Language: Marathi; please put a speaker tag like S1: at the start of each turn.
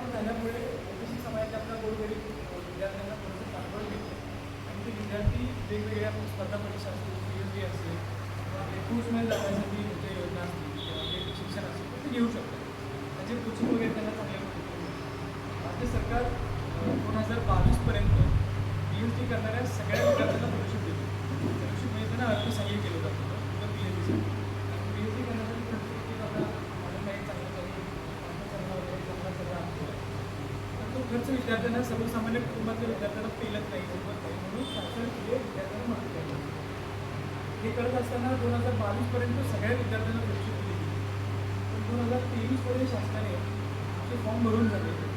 S1: स्थापन झाल्यामुळे ओबीसी समाजातल्या गोरगरीब विद्यार्थ्यांना थोडंसं पाठबळ मिळते. आणि ते विद्यार्थी वेगवेगळ्या स्पर्धा परीक्षा असतील पी एच डी असेल किंवा कोर्समध्ये जाण्यासाठी ज्या योजना असतील किंवा शिक्षण असेल ते घेऊ शकतात. त्याचे कोचिंग वगैरे त्यांना चांगल्या राज्य सरकार दोन हजार बावीसपर्यंत पी एच डी करणाऱ्या सगळ्या विद्यार्थ्यांना फेलोशिप देतो. फेलोशिप म्हणजे त्यांना अर्थसहाय्य तर खर्च विद्यार्थ्यांना सर्वसामान्य कुटुंबातल्या विद्यार्थ्यांना पेलत नाही जमत नाही म्हणून शासन हे विद्यार्थ्यांना मदत करतात हे करत असताना दोन हजार बावीसपर्यंत सगळ्या विद्यार्थ्यांना परीक्षा दिली पण दोन हजार तेवीसमध्ये शासनाने ते फॉर्म भरून झाले.